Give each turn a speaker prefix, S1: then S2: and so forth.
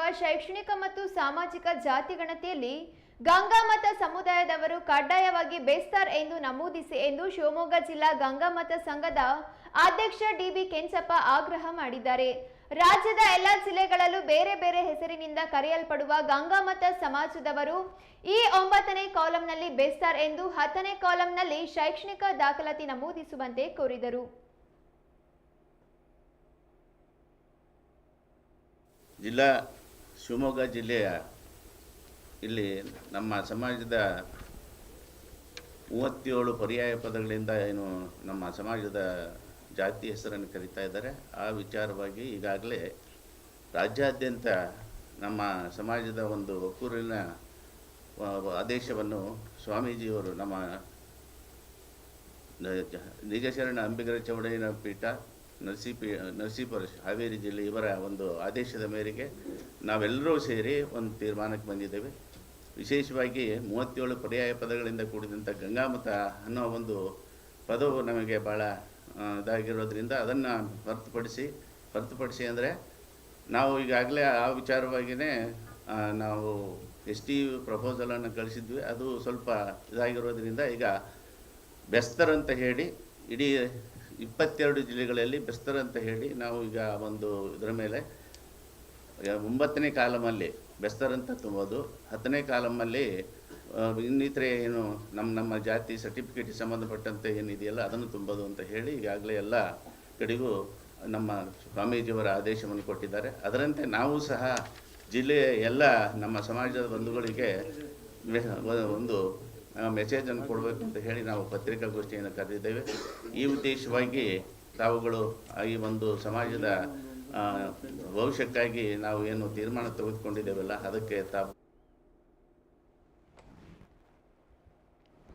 S1: ನಡೆಯುತ್ತಿರುವ ಶೈಕ್ಷಣಿಕ ಮತ್ತು ಸಾಮಾಜಿಕ ಜಾತಿ ಗಣತಿಯಲ್ಲಿ ಗಂಗಾಮತ ಸಮುದಾಯದವರು ಕಡ್ಡಾಯವಾಗಿ ಬೇಸ್ತಾರ್ ಎಂದು ನಮೂದಿಸಿ ಎಂದು ಶಿವಮೊಗ್ಗ ಜಿಲ್ಲಾ ಗಂಗಾಮತ ಸಂಘದ ಅಧ್ಯಕ್ಷ ಡಿಬಿ ಕೆಂಚಪ್ಪ ಆಗ್ರಹ ಮಾಡಿದ್ದಾರೆ. ರಾಜ್ಯದ ಎಲ್ಲ ಜಿಲ್ಲೆಗಳಲ್ಲೂ ಬೇರೆ ಬೇರೆ ಹೆಸರಿನಿಂದ ಕರೆಯಲ್ಪಡುವ ಗಂಗಾಮತ ಸಮಾಜದವರು ಈ ಒಂಬತ್ತನೇ ಕಾಲಂನಲ್ಲಿ ಬೇಸ್ತಾರ್ ಎಂದು ಹತ್ತನೇ ಕಾಲಂನಲ್ಲಿ ಶೈಕ್ಷಣಿಕ ದಾಖಲಾತಿ ನಮೂದಿಸುವಂತೆ ಕೋರಿದರು.
S2: ಜಿಲ್ಲಾ ಶಿವಮೊಗ್ಗ ಜಿಲ್ಲೆಯ ಇಲ್ಲಿ ನಮ್ಮ ಸಮಾಜದ ಮೂವತ್ತೇಳು ಪರ್ಯಾಯ ಪದಗಳಿಂದ ಏನು ನಮ್ಮ ಸಮಾಜದ ಜಾತಿ ಹೆಸರನ್ನು ಕರೀತಾ ಇದ್ದಾರೆ. ಆ ವಿಚಾರವಾಗಿ ಈಗಾಗಲೇ ರಾಜ್ಯಾದ್ಯಂತ ನಮ್ಮ ಸಮಾಜದ ಒಂದು ಒಕ್ಕೂರಿನ ಆದೇಶವನ್ನು ಸ್ವಾಮೀಜಿಯವರು ನಮ್ಮ ನಿಜಶರಣ ಅಂಬಿಗರ ಚೌಡಯ್ಯನ ಪೀಠ ನರಸೀಪಿ ನರಸೀಪುರ ಹಾವೇರಿ ಜಿಲ್ಲೆ ಇವರ ಒಂದು ಆದೇಶದ ಮೇರೆಗೆ ನಾವೆಲ್ಲರೂ ಸೇರಿ ಒಂದು ತೀರ್ಮಾನಕ್ಕೆ ಬಂದಿದ್ದೇವೆ. ವಿಶೇಷವಾಗಿ ಮೂವತ್ತೇಳು ಪರ್ಯಾಯ ಪದಗಳಿಂದ ಕೂಡಿದಂಥ ಗಂಗಾಮತ ಅನ್ನೋ ಒಂದು ಪದವು ನಮಗೆ ಭಾಳ ಇದಾಗಿರೋದ್ರಿಂದ ಅದನ್ನು ಹೊರತುಪಡಿಸಿ ಹೊರತುಪಡಿಸಿ ಅಂದರೆ ನಾವು ಈಗಾಗಲೇ ಆ ವಿಚಾರವಾಗಿಯೇ ನಾವು ಎಸ್ ಟಿ ಪ್ರಪೋಸಲನ್ನು ಕಳಿಸಿದ್ವಿ. ಅದು ಸ್ವಲ್ಪ ಇದಾಗಿರೋದ್ರಿಂದ ಈಗ ಬೆಸ್ತರ್ ಅಂತ ಹೇಳಿ ಇಡೀ ಇಪ್ಪತ್ತೆರಡು ಜಿಲ್ಲೆಗಳಲ್ಲಿ ಬೆಸ್ತರ್ ಅಂತ ಹೇಳಿ ನಾವು ಈಗ ಒಂದು ಇದರ ಮೇಲೆ ಒಂಬತ್ತನೇ ಕಾಲಮಲ್ಲಿ ಬೆಸ್ತರ್ ಅಂತ ತುಂಬೋದು. ಹತ್ತನೇ ಕಾಲಮಲ್ಲಿ ಇನ್ನಿತರೆ ಏನು ನಮ್ಮ ನಮ್ಮ ಜಾತಿ ಸರ್ಟಿಫಿಕೇಟಿಗೆ ಸಂಬಂಧಪಟ್ಟಂತೆ ಏನಿದೆಯಲ್ಲ ಅದನ್ನು ತುಂಬೋದು ಅಂತ ಹೇಳಿ ಈಗಾಗಲೇ ಎಲ್ಲ ಕಡೆಗೂ ನಮ್ಮ ಸ್ವಾಮೀಜಿಯವರ ಆದೇಶವನ್ನು ಕೊಟ್ಟಿದ್ದಾರೆ. ಅದರಂತೆ ನಾವು ಸಹ ಜಿಲ್ಲೆಯ ಎಲ್ಲ ನಮ್ಮ ಸಮಾಜದ ಬಂಧುಗಳಿಗೆ ಒಂದು ಮೆಸೇಜನ್ನು ಕೊಡಬೇಕು ಅಂತ ಹೇಳಿ ನಾವು ಪತ್ರಿಕಾಗೋಷ್ಠಿಯನ್ನು ಕರೆದಿದ್ದೇವೆ. ಈ ಉದ್ದೇಶವಾಗಿ ತಾವುಗಳು ಈ ಒಂದು ಸಮಾಜದ ಭವಿಷ್ಯಕ್ಕಾಗಿ ನಾವು ಏನು ತೀರ್ಮಾನ ತೆಗೆದುಕೊಂಡಿದ್ದೇವಲ್ಲ, ಅದಕ್ಕೆ ತಾವು